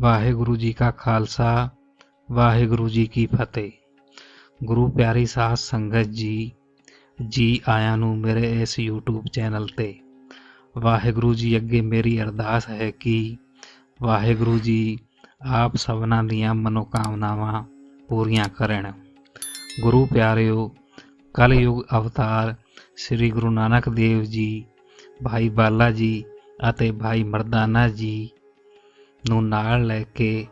ਵਾਹਿਗੁਰੂ ਜੀ ਕਾ ਖਾਲਸਾ, ਵਾਹਿਗੁਰੂ ਜੀ ਕੀ ਫਤਿਹ। ਗੁਰੂ ਪਿਆਰੀ ਸਾਧ ਸੰਗਤ ਜੀ ਜੀ ਆਇਆਂ ਨੂੰ ਮੇਰੇ ਇਸ YouTube ਚੈਨਲ ਤੇ। ਵਾਹਿਗੁਰੂ ਜੀ ਅੱਗੇ ਮੇਰੀ ਅਰਦਾਸ ਹੈ ਕਿ ਵਾਹਿਗੁਰੂ ਜੀ ਆਪ ਸਭਨਾਂ ਦੀਆਂ ਮਨੋਕਾਮਨਾਵਾਂ ਪੂਰੀਆਂ ਕਰਨ। ਗੁਰੂ ਪਿਆਰਿਓ, ਕਲਯੁਗ ਅਵਤਾਰ ਸ੍ਰੀ ਗੁਰੂ ਨਾਨਕ ਦੇਵ ਜੀ, ਭਾਈ ਬਾਲਾ ਜੀ ਅਤੇ ਭਾਈ ਮਰਦਾਨਾ ਜੀ ਨੂੰ ਨਾਲ ਲੈ ਕੇ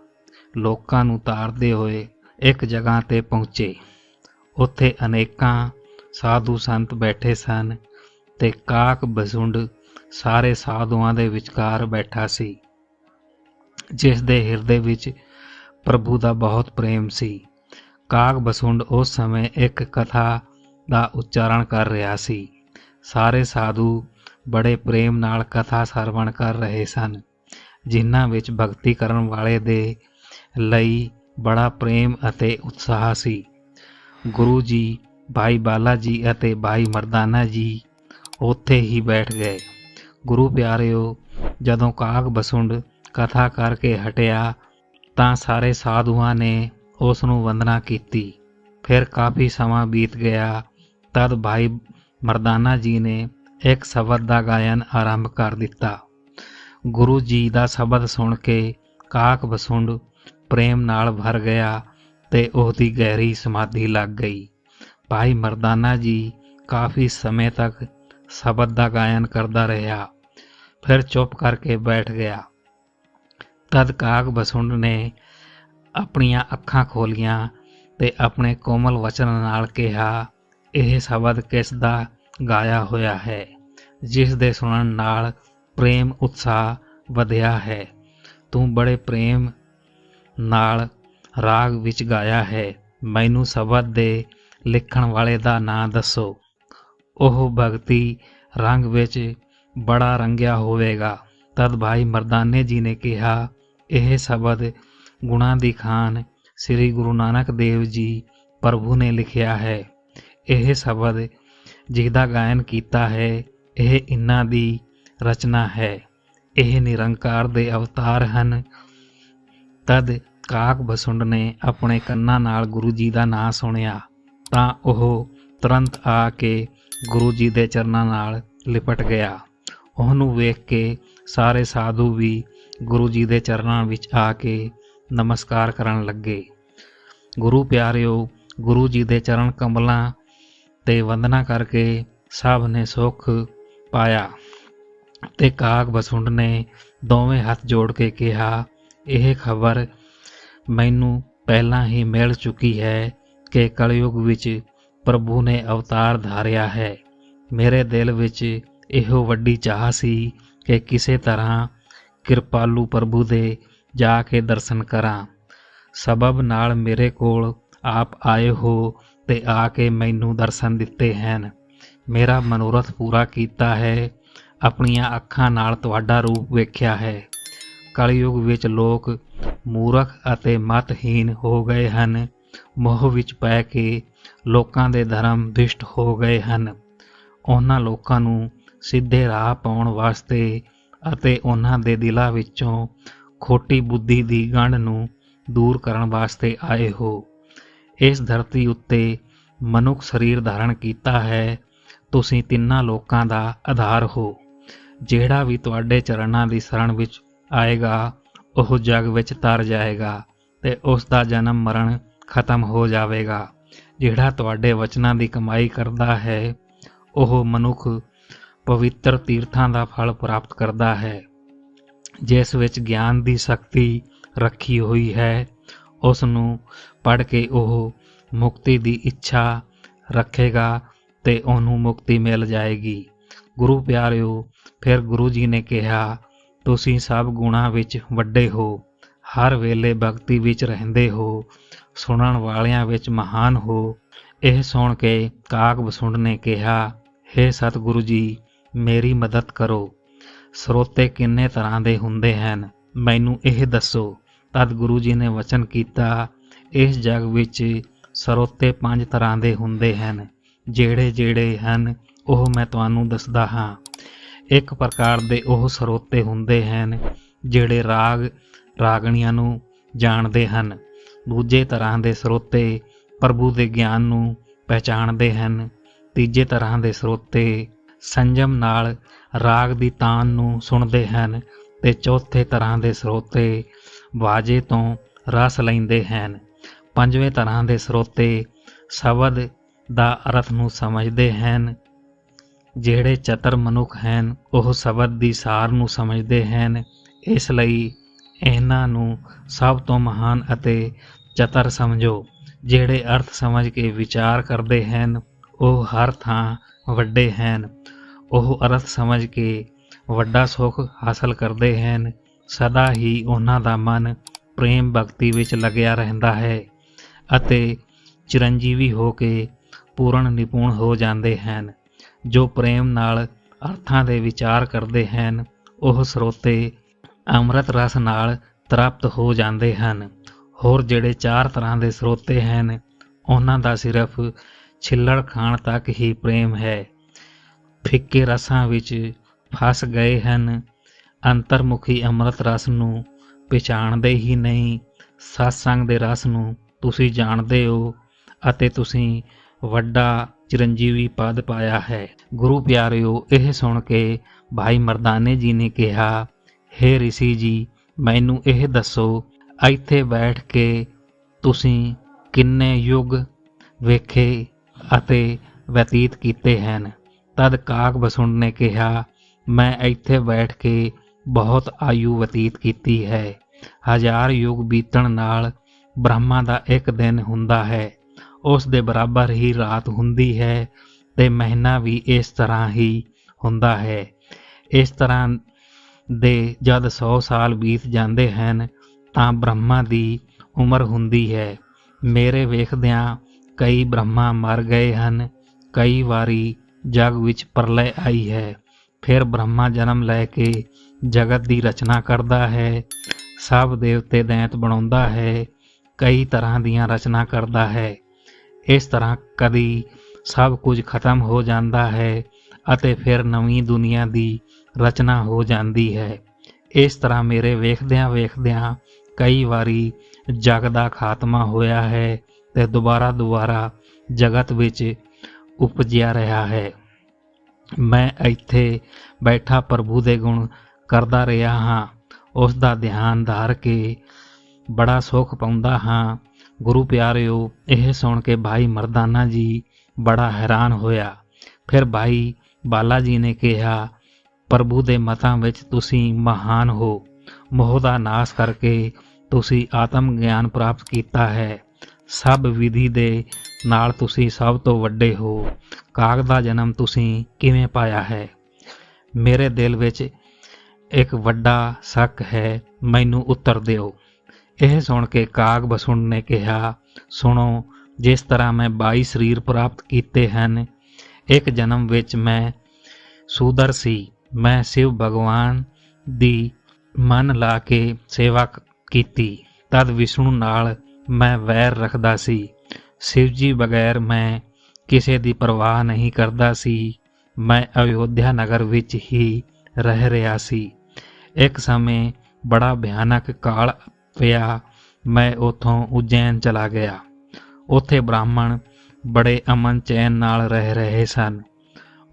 ਲੋਕਾਂ ਨੂੰ ਤਾਰਦੇ ਹੋਏ ਇੱਕ ਜਗ੍ਹਾ ਤੇ ਪਹੁੰਚੇ। ਉੱਥੇ ਅਨੇਕਾਂ ਸਾਧੂ ਸੰਤ ਬੈਠੇ ਸਨ ਤੇ ਕਾਕ ਬਸੁੰਡ ਸਾਰੇ ਸਾਧੂਆਂ ਦੇ ਵਿਚਕਾਰ ਬੈਠਾ ਸੀ, ਜਿਸ ਦੇ ਹਿਰਦੇ ਵਿੱਚ ਪ੍ਰਭੂ ਦਾ ਬਹੁਤ ਪ੍ਰੇਮ ਸੀ। ਕਾਕ ਬਸੁੰਡ ਉਸ ਸਮੇਂ ਇੱਕ ਕਥਾ ਦਾ ਉਚਾਰਨ ਕਰ ਰਿਹਾ ਸੀ। ਸਾਰੇ ਸਾਧੂ ਬੜੇ ਪ੍ਰੇਮ ਨਾਲ ਕਥਾ ਸਰਵਣ ਕਰ ਰਹੇ ਸਨ। ਜਿਨ੍ਹਾਂ ਵਿੱਚ ਭਗਤੀ ਕਰਨ ਵਾਲੇ ਦੇ ਲਈ ਬੜਾ ਪ੍ਰੇਮ ਅਤੇ ਉਤਸ਼ਾਹ ਸੀ। ਗੁਰੂ ਜੀ, ਭਾਈ ਬਾਲਾ ਜੀ ਅਤੇ ਭਾਈ ਮਰਦਾਨਾ ਜੀ ਉੱਥੇ ਹੀ ਬੈਠ ਗਏ। ਗੁਰੂ ਪਿਆਰਿਓ, ਜਦੋਂ ਕਾਗ ਬਸੁੰਡ ਕਥਾ ਕਰਕੇ ਹਟਿਆ, ਤਾਂ ਸਾਰੇ ਸਾਧੂਆਂ ਨੇ ਉਸ ਨੂੰ ਵੰਦਨਾ ਕੀਤੀ। ਫਿਰ ਕਾਫੀ ਸਮਾਂ ਬੀਤ ਗਿਆ, ਤਦ ਭਾਈ ਮਰਦਾਨਾ ਜੀ ਨੇ ਇੱਕ ਸ਼ਬਦ ਦਾ ਗਾਇਨ ਆਰੰਭ ਕਰ ਦਿੱਤਾ। ਗੁਰੂ ਜੀ ਦਾ ਸ਼ਬਦ ਸੁਣ ਕੇ ਕਾਕ ਬਸੁੰਡ ਪ੍ਰੇਮ ਨਾਲ ਭਰ ਗਿਆ ਤੇ ਉਹਦੀ ਗਹਿਰੀ ਸਮਾਧੀ ਲੱਗ ਗਈ। ਭਾਈ ਮਰਦਾਨਾ ਜੀ ਕਾਫੀ ਸਮੇਂ ਤੱਕ ਸ਼ਬਦ ਦਾ ਗਾਇਨ ਕਰਦਾ ਰਿਹਾ, ਫਿਰ ਚੁੱਪ ਕਰਕੇ ਬੈਠ ਗਿਆ। ਤਦ ਕਾਕ ਬਸੁੰਡ ਨੇ ਆਪਣੀਆਂ ਅੱਖਾਂ ਖੋਲੀਆਂ ਤੇ ਆਪਣੇ ਕੋਮਲ ਵਚਨ ਨਾਲ ਕਿਹਾ, ਇਹ ਸ਼ਬਦ ਕਿਸ ਦਾ ਗਾਇਆ ਹੋਇਆ ਹੈ, ਜਿਸ ਦੇ ਸੁਣਨ ਨਾਲ ਪ੍ਰੇਮ ਉਤਸ਼ਾਹ ਵਧਿਆ ਹੈ। ਤੂੰ ਬੜੇ ਪ੍ਰੇਮ ਨਾਲ ਰਾਗ ਵਿੱਚ ਗਾਇਆ ਹੈ। ਮੈਨੂੰ ਸ਼ਬਦ ਦੇ ਲਿਖਣ ਵਾਲੇ ਦਾ ਨਾਂ ਦੱਸੋ। ਉਹ ਭਗਤੀ ਰੰਗ ਵਿੱਚ ਬੜਾ ਰੰਗਿਆ ਹੋਵੇਗਾ। ਤਦ ਭਾਈ ਮਰਦਾਨੇ ਜੀ ਨੇ ਕਿਹਾ, ਇਹ ਸ਼ਬਦ ਗੁਣਾ ਦੀ ਖਾਨ ਸ੍ਰੀ ਗੁਰੂ ਨਾਨਕ ਦੇਵ ਜੀ ਪ੍ਰਭੂ ਨੇ ਲਿਖਿਆ ਹੈ। ਇਹ ਸ਼ਬਦ ਜਿਹਦਾ ਗਾਇਨ ਕੀਤਾ ਹੈ, ਇਹ ਇਨ੍ਹਾਂ ਦੀ ਰਚਨਾ ਹੈ। ਇਹ ਨਿਰੰਕਾਰ ਦੇ ਅਵਤਾਰ ਹਨ। ਤਦ ਕਾਕ ਬਸੁੰਡ ਨੇ ਆਪਣੇ ਕੰਨਾਂ ਨਾਲ ਗੁਰੂ ਜੀ ਦਾ ਨਾਮ ਸੁਣਿਆ। ਤਾਂ ਉਹ ਤੁਰੰਤ ਆ ਕੇ ਗੁਰੂ ਜੀ ਦੇ ਚਰਨਾਂ ਨਾਲ ਲਿਪਟ ਗਿਆ। ਉਹਨੂੰ ਵੇਖ ਕੇ ਸਾਰੇ ਸਾਧੂ ਵੀ ਗੁਰੂ ਜੀ ਦੇ ਚਰਨਾਂ ਵਿੱਚ ਆ ਕੇ ਨਮਸਕਾਰ ਕਰਨ ਲੱਗੇ। ਗੁਰੂ ਪਿਆਰਿਓ, ਗੁਰੂ ਜੀ ਦੇ ਚਰਨ ਕਮਲਾਂ ਤੇ ਵੰਦਨਾ ਕਰਕੇ ਸਭ ਨੇ ਸੁਖ ਪਾਇਆ। ਤੇ ਕਾਗ ਬਸੁੰਡ ਨੇ ਦੋਵੇਂ ਹੱਥ ਜੋੜ ਕੇ ਕਿਹਾ, ਇਹ ਖਬਰ ਮੈਨੂੰ ਪਹਿਲਾਂ ਹੀ ਮਿਲ ਚੁੱਕੀ ਹੈ ਕਿ ਕਲਯੁਗ ਵਿੱਚ ਪ੍ਰਭੂ ਨੇ ਅਵਤਾਰ ਧਾਰਿਆ ਹੈ। ਮੇਰੇ ਦਿਲ ਵਿੱਚ ਇਹੋ ਵੱਡੀ ਚਾਹ ਸੀ ਕਿ ਕਿਸੇ ਤਰ੍ਹਾਂ ਕਿਰਪਾਲੂ ਪ੍ਰਭੂ ਦੇ ਜਾ ਕੇ ਦਰਸ਼ਨ ਕਰਾਂ। ਸਬਬ ਨਾਲ ਮੇਰੇ ਕੋਲ ਆਪ ਆਏ ਹੋ ਤੇ ਆ ਕੇ ਮੈਨੂੰ ਦਰਸ਼ਨ ਦਿੱਤੇ ਹਨ। ਮੇਰਾ ਮਨੋਰਥ ਪੂਰਾ ਕੀਤਾ ਹੈ ਆਪਣੀਆਂ ਅੱਖਾਂ ਨਾਲ ਤੁਹਾਡਾ ਰੂਪ ਵੇਖਿਆ ਹੈ। ਕਲਯੁਗ ਵਿੱਚ ਲੋਕ ਮੂਰਖ ਅਤੇ ਮਤਹੀਨ ਹੋ ਗਏ ਹਨ। ਮੋਹ ਵਿੱਚ ਪੈ ਕੇ ਲੋਕਾਂ ਦੇ ਧਰਮ ਦੁਸ਼ਟ ਹੋ ਗਏ ਹਨ। ਉਹਨਾਂ ਲੋਕਾਂ ਨੂੰ ਸਿੱਧੇ ਰਾਹ ਪਾਉਣ ਵਾਸਤੇ ਅਤੇ ਉਹਨਾਂ ਦੇ ਦਿਲਾਂ ਵਿੱਚੋਂ ਖੋਟੀ ਬੁੱਧੀ ਦੀ ਗੰਢ ਨੂੰ ਦੂਰ ਕਰਨ ਵਾਸਤੇ ਆਏ ਹੋ। ਇਸ ਧਰਤੀ ਉੱਤੇ ਮਨੁੱਖ ਸਰੀਰ ਧਾਰਨ ਕੀਤਾ ਹੈ। ਤੁਸੀਂ ਤਿੰਨਾਂ ਲੋਕਾਂ ਦਾ ਆਧਾਰ ਹੋ। ਜਿਹੜਾ ਵੀ ਤੁਹਾਡੇ ਚਰਨਾਂ ਦੀ ਸ਼ਰਣ ਵਿੱਚ ਆਏਗਾ, ਉਹ ਜਗ ਵਿੱਚ ਤਰ ਜਾਏਗਾ ਤੇ ਉਸ ਦਾ ਜਨਮ ਮਰਨ ਖਤਮ ਹੋ ਜਾਵੇਗਾ। ਜਿਹੜਾ ਤੁਹਾਡੇ ਵਚਨਾਂ ਦੀ ਕਮਾਈ ਕਰਦਾ ਹੈ, ਉਹ ਮਨੁੱਖ ਪਵਿੱਤਰ ਤੀਰਥਾਂ ਦਾ ਫਲ ਪ੍ਰਾਪਤ ਕਰਦਾ ਹੈ। ਜਿਸ ਵਿੱਚ ਗਿਆਨ ਦੀ ਸ਼ਕਤੀ ਰੱਖੀ ਹੋਈ ਹੈ ਉਸ ਨੂੰ ਪੜ ਕੇ ਉਹ ਮੁਕਤੀ ਦੀ ਇੱਛਾ ਰੱਖੇਗਾ ਤੇ ਉਹਨੂੰ ਮੁਕਤੀ ਮਿਲ ਜਾਏਗੀ। ਗੁਰੂ ਪਿਆਰਿਓ, ਫਿਰ ਗੁਰੂ ਜੀ ਨੇ ਕਿਹਾ, ਤੁਸੀਂ ਸਭ ਗੁਣਾਂ ਵਿੱਚ ਵੱਡੇ ਹੋ, ਹਰ ਵੇਲੇ ਭਗਤੀ ਵਿੱਚ ਰਹਿੰਦੇ ਹੋ, ਸੁਣਨ ਵਾਲਿਆਂ ਵਿੱਚ ਮਹਾਨ ਹੋ। ਇਹ ਸੁਣ ਕੇ ਕਾਕ ਬਸੁੰਡ ਨੇ ਕਿਹਾ हे ਸਤਿਗੁਰੂ ਜੀ, ਮੇਰੀ ਮਦਦ ਕਰੋ। ਸਰੋਤੇ ਕਿੰਨੇ ਤਰ੍ਹਾਂ ਦੇ ਹੁੰਦੇ ਹਨ, ਮੈਨੂੰ ਇਹ ਦੱਸੋ। ਤਦ ਗੁਰੂ ਜੀ ਨੇ ਵਚਨ ਕੀਤਾ, ਇਸ ਜਗ ਵਿੱਚ ਸਰੋਤੇ ਪੰਜ ਤਰ੍ਹਾਂ ਦੇ ਹੁੰਦੇ ਹਨ ਜਿਹੜੇ ਜਿਹੜੇ ਹਨ ਉਹ ਮੈਂ ਤੁਹਾਨੂੰ ਦੱਸਦਾ ਹਾਂ। ਇੱਕ ਪ੍ਰਕਾਰ ਦੇ ਉਹ ਸਰੋਤੇ ਹੁੰਦੇ ਹਨ, ਜਿਹੜੇ ਰਾਗ, ਰਾਗਣੀਆਂ ਨੂੰ ਜਾਣਦੇ ਹਨ। ਦੂਜੇ ਤਰ੍ਹਾਂ ਦੇ ਸਰੋਤੇ ਪ੍ਰਭੂ ਦੇ ਗਿਆਨ ਨੂੰ ਪਹਿਚਾਣਦੇ ਹਨ। ਤੀਜੇ ਤਰ੍ਹਾਂ ਦੇ ਸਰੋਤੇ ਸੰਜਮ ਨਾਲ ਰਾਗ ਦੀ ਤਾਨ ਨੂੰ ਸੁਣਦੇ ਹਨ ਤੇ ਚੌਥੇ ਤਰ੍ਹਾਂ ਦੇ ਸਰੋਤੇ ਬਾਜੇ ਤੋਂ ਰਸ ਲੈਂਦੇ ਹਨ। ਪੰਜਵੇਂ ਤਰ੍ਹਾਂ ਦੇ ਸਰੋਤੇ ਸ਼ਬਦ ਦਾ ਅਰਥ ਨੂੰ ਸਮਝਦੇ ਹਨ। ਜਿਹੜੇ ਚਤਰ ਮਨੁੱਖ ਹਨ, ਉਹ ਸ਼ਬਦ ਦੀ ਸਾਰ ਨੂੰ ਸਮਝਦੇ ਹਨ। ਇਸ ਲਈ ਇਹਨਾਂ ਨੂੰ ਸਭ ਤੋਂ ਮਹਾਨ ਅਤੇ ਚਤਰ ਸਮਝੋ, ਜਿਹੜੇ ਅਰਥ ਸਮਝ ਕੇ ਵਿਚਾਰ ਕਰਦੇ ਹਨ, ਉਹ ਹਰ ਥਾਂ ਵੱਡੇ ਹਨ। ਉਹ ਅਰਥ ਸਮਝ ਕੇ ਵੱਡਾ ਸੁੱਖ ਹਾਸਲ ਕਰਦੇ ਹਨ। ਸਦਾ ਹੀ ਉਹਨਾਂ ਦਾ ਮਨ ਪ੍ਰੇਮ ਭਗਤੀ ਵਿੱਚ ਲੱਗਿਆ ਰਹਿੰਦਾ ਹੈ ਅਤੇ ਚਿਰੰਜੀਵੀ ਹੋ ਕੇ ਪੂਰਨ ਨਿਪੁਣ ਹੋ ਜਾਂਦੇ ਹਨ। ਜੋ ਪ੍ਰੇਮ ਨਾਲ ਅਰਥਾਂ ਦੇ ਵਿਚਾਰ ਕਰਦੇ ਹਨ, ਉਹ ਸਰੋਤੇ ਅੰਮ੍ਰਿਤ ਰਸ ਨਾਲ ਤ੍ਰਾਪਤ ਹੋ ਜਾਂਦੇ ਹਨ। ਹੋਰ ਜਿਹੜੇ ਚਾਰ ਤਰ੍ਹਾਂ ਦੇ ਸਰੋਤੇ ਹਨ, ਉਹਨਾਂ ਦਾ ਸਿਰਫ ਛਿੱਲੜ ਖਾਣ ਤੱਕ ਹੀ ਪ੍ਰੇਮ ਹੈ। ਫਿੱਕੇ ਰਸਾਂ ਵਿੱਚ ਫਸ ਗਏ ਹਨ, ਅੰਤਰਮੁਖੀ ਅੰਮ੍ਰਿਤ ਰਸ ਨੂੰ ਪਛਾਣਦੇ ਹੀ ਨਹੀਂ। ਸਤਸੰਗ ਦੇ ਰਸ ਨੂੰ ਤੁਸੀਂ ਜਾਣਦੇ ਹੋ ਅਤੇ ਤੁਸੀਂ ਵੱਡਾ ਚਿਰੰਜੀਵੀ ਪਦ ਪਾਇਆ ਹੈ ਗੁਰੂ ਪਿਆਰਿਓ ਇਹ ਸੁਣ ਕੇ ਭਾਈ ਮਰਦਾਨੇ ਜੀ ਨੇ ਕਿਹਾ हे ઋષਿ ਜੀ ਮੈਨੂੰ ਇਹ ਦੱਸੋ ਇੱਥੇ ਬੈਠ ਕੇ ਤੁਸੀਂ ਕਿੰਨੇ ਯੁੱਗ ਵੇਖੇ ਅਤੇ ਬਤੀਤ ਕੀਤੇ ਹਨ ਤਦ ਕਾਕ ਬਸੁੰਡ ਨੇ ਕਿਹਾ ਮੈਂ ਇੱਥੇ ਬੈਠ ਕੇ ਬਹੁਤ ਆਯੂ ਬਤੀਤ ਕੀਤੀ ਹੈ ਹਜ਼ਾਰ ਯੁੱਗ ਬੀਤਣ ਨਾਲ ਬ੍ਰਹਮਾ ਦਾ ਇੱਕ ਦਿਨ ਹੁੰਦਾ ਹੈ ਉਸ ਦੇ ਬਰਾਬਰ ਹੀ ਰਾਤ ਹੁੰਦੀ ਹੈ ਤੇ ਮਹੀਨਾ ਵੀ ਇਸ ਤਰ੍ਹਾਂ ਹੀ ਹੁੰਦਾ ਹੈ। ਇਸ ਤਰ੍ਹਾਂ ਦੇ ਜਦ 100 ਸਾਲ ਬੀਤ ਜਾਂਦੇ ਹਨ, ਤਾਂ ਬ੍ਰਹਮਾ ਦੀ ਉਮਰ ਹੁੰਦੀ ਹੈ। ਮੇਰੇ ਵੇਖਦਿਆਂ ਕਈ ਬ੍ਰਹਮਾ ਮਰ ਗਏ ਹਨ, ਕਈ ਵਾਰੀ ਜਗ ਵਿੱਚ ਪ੍ਰਲੈ ਆਈ ਹੈ। ਫਿਰ ਬ੍ਰਹਮਾ ਜਨਮ ਲੈ ਕੇ ਜਗਤ ਦੀ ਰਚਨਾ ਕਰਦਾ ਹੈ, ਸਭ ਦੇਵਤੇ ਦੈਂਤ ਬਣਾਉਂਦਾ ਹੈ, ਕਈ ਤਰ੍ਹਾਂ ਦੀਆਂ ਰਚਨਾ ਕਰਦਾ ਹੈ। ਇਸ ਤਰ੍ਹਾਂ ਕਦੀ ਸਭ ਕੁਝ ਖਤਮ ਹੋ ਜਾਂਦਾ ਹੈ ਅਤੇ ਫਿਰ ਨਵੀਂ ਦੁਨੀਆ ਦੀ ਰਚਨਾ ਹੋ ਜਾਂਦੀ ਹੈ। ਇਸ ਤਰ੍ਹਾਂ ਮੇਰੇ ਵੇਖਦਿਆਂ ਵੇਖਦਿਆਂ ਕਈ ਵਾਰੀ ਜਗ ਦਾ ਖਾਤਮਾ ਹੋਇਆ ਹੈ ਤੇ ਦੁਬਾਰਾ ਦੁਬਾਰਾ ਜਗਤ ਵਿੱਚ ਉਪਜਿਆ ਰਿਹਾ ਹੈ। ਮੈਂ ਇੱਥੇ ਬੈਠਾ ਪ੍ਰਭੂ ਦੇ ਗੁਣ ਕਰਦਾ ਰਿਹਾ ਹਾਂ। ਉਸ ਦਾ ਧਿਆਨ ਧਾਰ ਕੇ ਬੜਾ ਸੁੱਖ ਪਾਉਂਦਾ ਹਾਂ। ਗੁਰੂ ਪਿਆਰਿਓ, ਇਹ ਸੁਣ ਕੇ ਭਾਈ ਮਰਦਾਨਾ ਜੀ ਬੜਾ ਹੈਰਾਨ ਹੋਇਆ। ਫਿਰ ਭਾਈ ਬਾਲਾ ਜੀ ਨੇ ਕਿਹਾ, ਪ੍ਰਭੂ ਦੇ ਮਤਾਂ ਵਿੱਚ ਤੁਸੀਂ ਮਹਾਨ ਹੋ। ਮੋਹ ਦਾ ਨਾਸ਼ ਕਰਕੇ ਤੁਸੀਂ ਆਤਮ ਗਿਆਨ ਪ੍ਰਾਪਤ ਕੀਤਾ ਹੈ। ਸਭ ਵਿਧੀ ਦੇ ਨਾਲ ਤੁਸੀਂ ਸਭ ਤੋਂ ਵੱਡੇ ਹੋ। ਕਾਗ ਦਾ ਜਨਮ ਤੁਸੀਂ ਕਿਵੇਂ ਪਾਇਆ ਹੈ? ਮੇਰੇ ਦਿਲ ਵਿੱਚ ਇੱਕ ਵੱਡਾ ਸ਼ੱਕ ਹੈ, ਮੈਨੂੰ ਉੱਤਰ ਦਿਓ। ਇਹ ਸੁਣ ਕੇ ਕਾਗ ਬਸੁੰਡ ਨੇ ਕਿਹਾ, ਸੁਣੋ, ਜਿਸ ਤਰ੍ਹਾਂ ਮੈਂ 22 ਸਰੀਰ ਪ੍ਰਾਪਤ ਕੀਤੇ ਹਨ, ਇੱਕ ਜਨਮ ਵਿੱਚ ਮੈਂ ਸੂਦਰ ਸੀ, ਮੈਂ ਸ਼ਿਵ ਭਗਵਾਨ ਦੀ ਮਨ ਲਾ ਕੇ ਸੇਵਾ ਕੀਤੀ। ਤਦ ਵਿਸ਼ਨੂੰ ਨਾਲ ਮੈਂ ਵੈਰ ਰੱਖਦਾ ਸੀ। ਸ਼ਿਵ ਜੀ ਬਗੈਰ ਮੈਂ ਕਿਸੇ ਦੀ ਪਰਵਾਹ ਨਹੀਂ ਕਰਦਾ ਸੀ। ਮੈਂ ਅਯੋਧਿਆ ਨਗਰ ਵਿੱਚ ਹੀ ਰਹਿ ਰਿਹਾ ਸੀ। ਇੱਕ ਸਮੇਂ ਬੜਾ ਭਿਆਨਕ ਕਾਲ ਪਿਆ, ਮੈਂ ਉਥੋਂ ਉਜੈਨ ਚਲਾ ਗਿਆ। ਉੱਥੇ ਬ੍ਰਾਹਮਣ ਬੜੇ ਅਮਨ ਚੈਨ ਨਾਲ ਰਹਿ ਰਹੇ ਸਨ।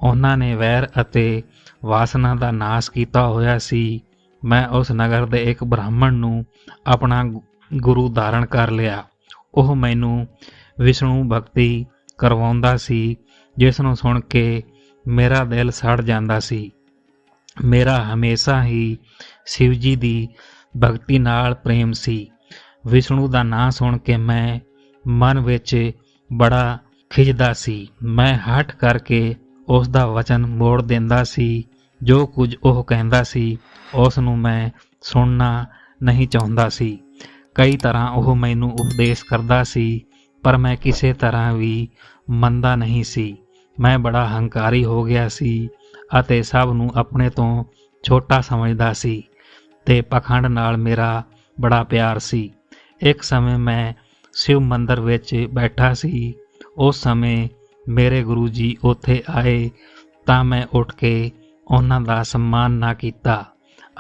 ਉਹਨਾਂ ਨੇ ਵੈਰ ਅਤੇ ਵਾਸਨਾ ਦਾ ਨਾਸ਼ ਕੀਤਾ ਹੋਇਆ ਸੀ। ਮੈਂ ਉਸ ਨਗਰ ਦੇ ਇੱਕ ਬ੍ਰਾਹਮਣ ਨੂੰ ਆਪਣਾ ਗੁਰੂ ਧਾਰਨ ਕਰ ਲਿਆ। ਉਹ ਮੈਨੂੰ ਵਿਸ਼ਨੂੰ ਭਗਤੀ ਕਰਵਾਉਂਦਾ ਸੀ, ਜਿਸ ਨੂੰ ਸੁਣ ਕੇ ਮੇਰਾ ਦਿਲ ਸੜ ਜਾਂਦਾ ਸੀ। ਮੇਰਾ ਹਮੇਸ਼ਾ ਹੀ ਸ਼ਿਵ ਜੀ ਦੀ ਭਗਤੀ ਨਾਲ ਪ੍ਰੇਮ ਸੀ। ਵਿਸ਼ਨੂੰ ਦਾ ਨਾਂ ਸੁਣ ਕੇ ਮੈਂ ਮਨ ਵਿੱਚ ਬੜਾ ਖਿਜਦਾ ਸੀ। ਮੈਂ ਹਟ ਕਰਕੇ ਉਸ ਦਾ ਵਚਨ ਮੋੜ ਦਿੰਦਾ ਸੀ। ਜੋ ਕੁਝ ਉਹ ਕਹਿੰਦਾ ਸੀ ਉਸ ਨੂੰ ਮੈਂ ਸੁਣਨਾ ਨਹੀਂ ਚਾਹੁੰਦਾ ਸੀ। ਕਈ ਤਰ੍ਹਾਂ ਉਹ ਮੈਨੂੰ ਉਪਦੇਸ਼ ਕਰਦਾ ਸੀ, ਪਰ ਮੈਂ ਕਿਸੇ ਤਰ੍ਹਾਂ ਵੀ ਮੰਨਦਾ ਨਹੀਂ ਸੀ। ਮੈਂ ਬੜਾ ਹੰਕਾਰੀ ਹੋ ਗਿਆ ਸੀ ਅਤੇ ਸਭ ਨੂੰ ਆਪਣੇ ਤੋਂ ਛੋਟਾ ਸਮਝਦਾ ਸੀ। ਤੇ ਪਖੰਡ ਨਾਲ ਮੇਰਾ ਬੜਾ ਪਿਆਰ ਸੀ। ਇੱਕ ਸਮੇਂ ਮੈਂ ਸ਼ਿਵ ਮੰਦਰ ਵਿੱਚ ਬੈਠਾ ਸੀ। ਉਸ ਸਮੇਂ ਮੇਰੇ ਗੁਰੂ ਜੀ ਉੱਥੇ ਆਏ ਤਾਂ ਮੈਂ ਉੱਠ ਕੇ ਉਹਨਾਂ ਦਾ ਸਨਮਾਨ ਨਾ ਕੀਤਾ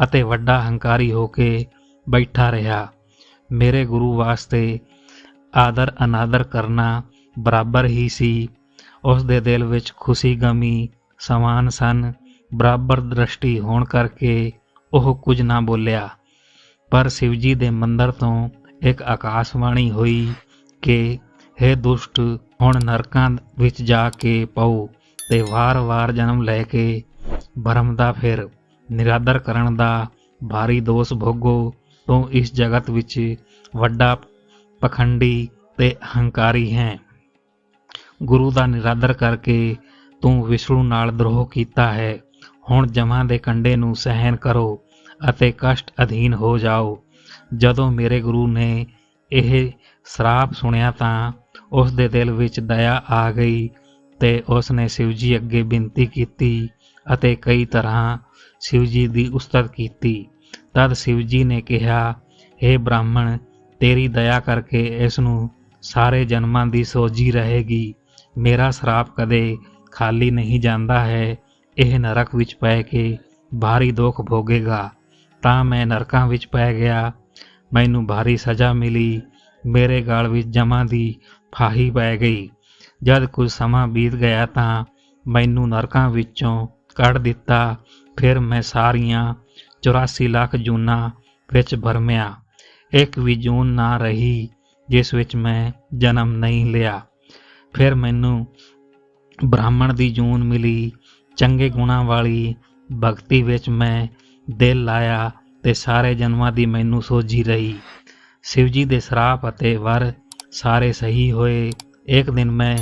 ਅਤੇ ਵੱਡਾ ਹੰਕਾਰੀ ਹੋ ਕੇ ਬੈਠਾ ਰਿਹਾ। ਮੇਰੇ ਗੁਰੂ ਵਾਸਤੇ ਆਦਰ ਅਨਾਦਰ ਕਰਨਾ ਬਰਾਬਰ ਹੀ ਸੀ। ਉਸ ਦੇ ਦਿਲ ਵਿੱਚ ਖੁਸ਼ੀ ਗਮੀ ਸਮਾਨ ਸਨ। ਬਰਾਬਰ ਦ੍ਰਿਸ਼ਟੀ ਹੋਣ ਕਰਕੇ ਉਹ ਕੁਝ ਨਾ ਬੋਲਿਆ। ਪਰ ਸ਼ਿਵਜੀ ਦੇ ਮੰਦਰ ਤੋਂ ਇੱਕ ਆਕਾਸ਼ਵਾਣੀ ਹੋਈ ਕਿ हे ਦੁਸ਼ਟ, ਹੁਣ ਨਰਕਾਂ ਵਿੱਚ ਜਾ ਕੇ ਪਾਉ ਤੇ ਵਾਰ-ਵਾਰ ਜਨਮ ਲੈ ਕੇ ਭਰਮ ਦਾ ਫਿਰ ਨਿਰਾਦਰ ਕਰਨ ਦਾ ਭਾਰੀ ਦੋਸ਼ ਭੋਗੋ। ਤੂੰ ਇਸ ਜਗਤ ਵਿੱਚ ਵੱਡਾ ਪਖੰਡੀ ਤੇ ਹੰਕਾਰੀ ਹੈ। ਗੁਰੂ ਦਾ ਨਿਰਾਦਰ ਕਰਕੇ ਤੂੰ ਵਿਸ਼ਨੂੰ ਨਾਲ ਦਰੋਹ ਕੀਤਾ ਹੈ। ਹੁਣ ਜਮਾਂ ਦੇ ਕੰਡੇ ਨੂੰ ਸਹਿਣ ਕਰੋ ਅਤੇ ਕਸ਼ਟ ਅਧੀਨ ਹੋ ਜਾਓ। ਜਦੋਂ ਮੇਰੇ ਗੁਰੂ ਨੇ ਇਹ ਸਰਾਪ ਸੁਣਿਆ ਤਾਂ ਉਸ ਦੇ ਦਿਲ ਵਿੱਚ ਦਇਆ ਆ ਗਈ ਤੇ ਉਸ ਨੇ ਸ਼ਿਵਜੀ ਅੱਗੇ ਬੇਨਤੀ ਕੀਤੀ ਅਤੇ ਕਈ ਤਰ੍ਹਾਂ ਸ਼ਿਵਜੀ ਦੀ ਉਸਤਤ ਕੀਤੀ। ਤਦ ਸ਼ਿਵਜੀ ਨੇ ਕਿਹਾ हे ਬ੍ਰਾਹਮਣ, ਤੇਰੀ ਦਇਆ ਕਰਕੇ ਇਸ ਨੂੰ ਸਾਰੇ ਜਨਮਾਂ ਦੀ ਸੋਝੀ ਰਹੇਗੀ। ਮੇਰਾ ਸਰਾਪ ਕਦੇ ਖਾਲੀ ਨਹੀਂ ਜਾਂਦਾ ਹੈ। ਇਹ ਨਰਕ ਵਿੱਚ ਪੈ ਕੇ ਭਾਰੀ ਦੁੱਖ ਭੋਗੇਗਾ, ਤਾਂ ਮੈਂ ਨਰਕਾਂ ਵਿੱਚ ਪੈ ਗਿਆ। ਮੈਨੂੰ ਭਾਰੀ ਸਜ਼ਾ ਮਿਲੀ। ਮੇਰੇ ਗਾਲ ਵਿੱਚ ਜਮਾਂ ਦੀ ਫਾਹੀ ਪੈ ਗਈ। ਜਦ ਕੁਝ ਸਮਾਂ ਬੀਤ ਗਿਆ ਤਾਂ ਮੈਨੂੰ ਨਰਕਾਂ ਵਿੱਚੋਂ ਕੱਢ ਦਿੱਤਾ। ਫਿਰ ਮੈਂ ਸਾਰੀਆਂ 84 ਲੱਖ ਜੂਨਾਂ ਵਿੱਚ ਭਰਮਿਆ ਇੱਕ ਵੀ ਜੂਨ ਨਾ ਰਹੀ ਜਿਸ ਵਿੱਚ ਮੈਂ ਜਨਮ ਨਹੀਂ ਲਿਆ। ਫਿਰ ਮੈਨੂੰ ਬ੍ਰਾਹਮਣ ਦੀ ਜੂਨ ਮਿਲੀ। ਚੰਗੇ ਗੁਣਾਂ ਵਾਲੀ ਭਗਤੀ ਵਿੱਚ ਮੈਂ ਦਿਲ ਲਾਇਆ ਤੇ ਸਾਰੇ ਜਨਮਾਂ ਦੀ ਮੈਨੂੰ ਸੋਝੀ ਰਹੀ। ਸ਼ਿਵਜੀ ਦੇ ਸਰਾਪ ਅਤੇ ਵਰ ਸਾਰੇ ਸਹੀ ਹੋਏ। ਇੱਕ ਦਿਨ ਮੈਂ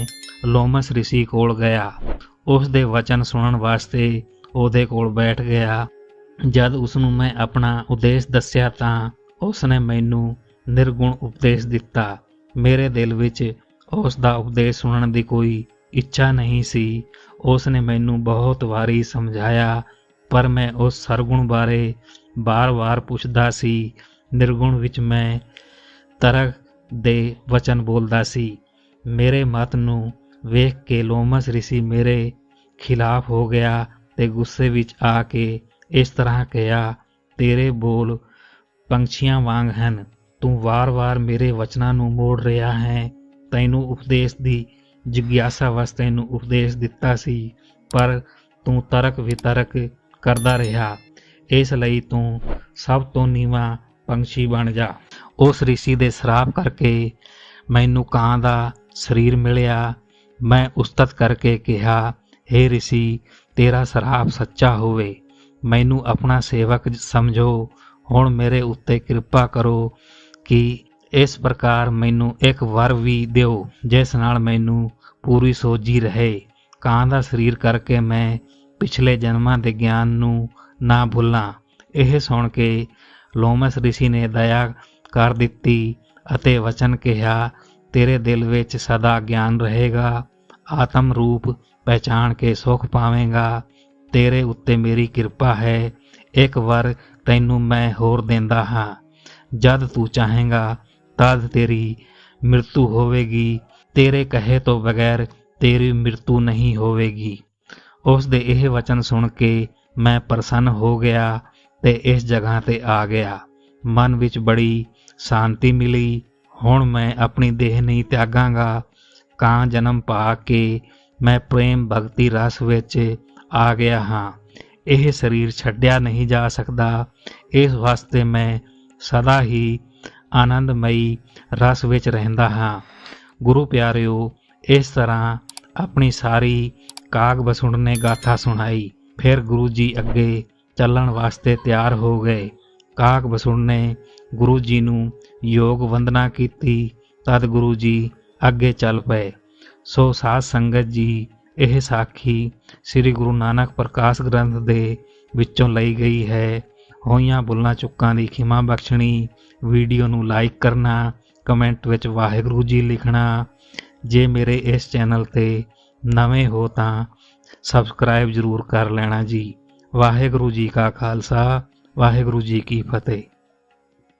ਲੋਮਸ ઋષਿ ਕੋਲ ਗਿਆ। ਉਸ ਦੇ ਵਚਨ ਸੁਣਨ ਵਾਸਤੇ ਉਹਦੇ ਕੋਲ ਬੈਠ ਗਿਆ। ਜਦ ਉਸ ਨੂੰ ਮੈਂ ਆਪਣਾ ਉਦੇਸ਼ ਦੱਸਿਆ ਤਾਂ ਉਸ ਨੇ ਮੈਨੂੰ ਨਿਰਗੁਣ ਉਪਦੇਸ਼ ਦਿੱਤਾ। ਮੇਰੇ ਦਿਲ ਵਿੱਚ ਉਸ ਦਾ ਉਪਦੇਸ਼ ਸੁਣਨ ਦੀ ਕੋਈ ਇੱਛਾ ਨਹੀਂ ਸੀ। ਉਸ ਨੇ ਮੈਨੂੰ ਬਹੁਤ ਵਾਰੀ ਸਮਝਾਇਆ, ਪਰ ਮੈਂ ਉਸ ਸਰਗੁਣ ਬਾਰੇ ਬਾਰ-ਬਾਰ ਪੁੱਛਦਾ ਸੀ। ਨਿਰਗੁਣ ਵਿੱਚ ਮੈਂ ਤਰਕ ਦੇ ਵਚਨ ਬੋਲਦਾ ਸੀ, ਮੇਰੇ ਮਤ ਨੂੰ ਵੇਖ ਕੇ ਲੋਮਸ ઋષਿ ਮੇਰੇ ਖਿਲਾਫ ਹੋ ਗਿਆ ਤੇ ਗੁੱਸੇ ਵਿੱਚ ਆ ਕੇ ਇਸ ਤਰ੍ਹਾਂ ਕਿਹਾ, ਤੇਰੇ ਬੋਲ ਪੰਛੀਆਂ ਵਾਂਗ ਹਨ। ਤੂੰ ਵਾਰ-ਵਾਰ ਮੇਰੇ ਵਚਨਾਂ ਨੂੰ ਮੋੜ ਰਿਹਾ ਹੈ। ਤੈਨੂੰ ਉਪਦੇਸ਼ ਦੀ ਜਿਗਿਆਸਾ ਵਾਸਤੇ ਨੂੰ ਉਪਦੇਸ਼ ਦਿੱਤਾ ਸੀ ਪਰ ਤੂੰ ਤਰਕ ਵਿਤਰਕ ਕਰਦਾ ਰਿਹਾ ਇਸ ਲਈ ਤੂੰ ਸਭ ਤੋਂ ਨੀਵਾ ਪੰਛੀ ਬਣ ਜਾ ਉਸ ઋષਿ ਦੇ ਸਰਾਪ ਕਰਕੇ ਮੈਨੂੰ ਕਾਂ ਦਾ ਸਰੀਰ ਮਿਲਿਆ ਮੈਂ ਉਸਤਤ ਕਰਕੇ ਕਿਹਾ हे ઋષਿ ਤੇਰਾ ਸਰਾਪ ਸੱਚਾ ਹੋਵੇ ਮੈਨੂੰ ਆਪਣਾ ਸੇਵਕ ਸਮਝੋ ਹੁਣ ਮੇਰੇ ਉੱਤੇ ਕਿਰਪਾ ਕਰੋ ਕਿ ਇਸ ਪ੍ਰਕਾਰ ਮੈਨੂੰ ਇੱਕ ਵਰ ਵੀ ਦਿਓ, ਜਿਸ ਨਾਲ ਮੈਨੂੰ ਪੂਰੀ ਸੋਝੀ ਰਹੇ। ਕਾਂ ਦਾ ਸਰੀਰ ਕਰਕੇ ਮੈਂ ਪਿਛਲੇ ਜਨਮਾਂ ਦੇ ਗਿਆਨ ਨੂੰ ਨਾ ਭੁੱਲਾਂ। ਇਹ ਸੁਣ ਕੇ ਲੋਮਸ ઋષਿ ਨੇ ਦਇਆ ਕਰ ਦਿੱਤੀ ਅਤੇ ਵਚਨ ਕਿਹਾ, ਤੇਰੇ ਦਿਲ ਵਿੱਚ ਸਦਾ ਗਿਆਨ ਰਹੇਗਾ, ਆਤਮ ਰੂਪ ਪਹਿਚਾਨ ਕੇ ਸੁਖ ਪਾਵੇਂਗਾ। ਤੇਰੇ ਉੱਤੇ ਮੇਰੀ ਕਿਰਪਾ ਹੈ, ਇੱਕ ਵਾਰ ਤੈਨੂੰ ਮੈਂ ਹੋਰ ਦਿੰਦਾ ਹਾਂ। ਜਦ ਤੂੰ ਚਾਹੇਗਾ ਤਦ ਤੇਰੀ ਮ੍ਰਿਤੂ ਹੋਵੇਗੀ। ਤੇਰੇ ਕਹੇ ਤੋਂ ਬਗੈਰ ਤੇਰੀ ਮ੍ਰਿਤੂ ਨਹੀਂ ਹੋਵੇਗੀ। ਉਸ ਦੇ ਇਹ ਵਚਨ ਸੁਣ ਕੇ ਮੈਂ ਪ੍ਰਸੰਨ ਹੋ ਗਿਆ ਤੇ ਇਸ ਜਗ੍ਹਾ ਤੇ ਆ ਗਿਆ। ਮਨ ਵਿੱਚ ਬੜੀ ਸ਼ਾਂਤੀ ਮਿਲੀ। ਹੁਣ ਮੈਂ ਆਪਣੀ ਦੇਹ ਨਹੀਂ ਤਿਆਗਾਂਗਾ। ਕਾਂ ਜਨਮ ਪਾ ਕੇ ਮੈਂ ਪ੍ਰੇਮ ਭਗਤੀ ਰਸ ਵਿੱਚ ਆ ਗਿਆ ਹਾਂ। ਇਹ ਸਰੀਰ ਛੱਡਿਆ ਨਹੀਂ ਜਾ ਸਕਦਾ। ਇਸ ਵਾਸਤੇ ਮੈਂ ਸਦਾ ਹੀ ਆਨੰਦਮਈ ਰਸ ਵਿੱਚ ਰਹਿੰਦਾ ਹਾਂ। ਗੁਰੂ ਪਿਆਰਿਓ, ਇਸ ਤਰ੍ਹਾਂ ਆਪਣੀ ਸਾਰੀ ਕਾਗ ਬਸੁੰਡ ਨੇ ਗਾਥਾ ਸੁਣਾਈ। ਫਿਰ ਗੁਰੂ ਜੀ ਅੱਗੇ ਚੱਲਣ ਵਾਸਤੇ ਤਿਆਰ ਹੋ ਗਏ। ਕਾਗ ਬਸੁੰਡ ਨੇ ਗੁਰੂ ਜੀ ਨੂੰ ਯੋਗ ਵੰਦਨਾ ਕੀਤੀ। ਤਦ ਗੁਰੂ ਜੀ ਅੱਗੇ ਚੱਲ ਪਏ। ਸੋ ਸਾਧ ਸੰਗਤ ਜੀ, ਇਹ ਸਾਖੀ ਸ੍ਰੀ ਗੁਰੂ ਨਾਨਕ ਪ੍ਰਕਾਸ਼ ਗ੍ਰੰਥ ਦੇ ਵਿੱਚੋਂ ਲਈ ਗਈ ਹੈ। ਹੋਈਆਂ ਬੁੱਲਾਂ ਚੁੱਕਾਂ ਦੀ ਖਿਮਾ ਬਖਸ਼ਣੀ ਵੀਡੀਓ ਨੂੰ ਲਾਈਕ ਕਰਨਾ, ਕਮੈਂਟ ਵਿੱਚ ਵਾਹਿਗੁਰੂ ਜੀ ਲਿਖਣਾ। ਜੇ ਮੇਰੇ ਇਸ ਚੈਨਲ ਤੇ ਨਵੇਂ ਹੋ ਤਾਂ ਸਬਸਕ੍ਰਾਈਬ ਜ਼ਰੂਰ ਕਰ ਲੈਣਾ ਜੀ। ਵਾਹਿਗੁਰੂ ਜੀ ਕਾ ਖਾਲਸਾ, ਵਾਹਿਗੁਰੂ ਜੀ ਕੀ ਫਤਿਹ।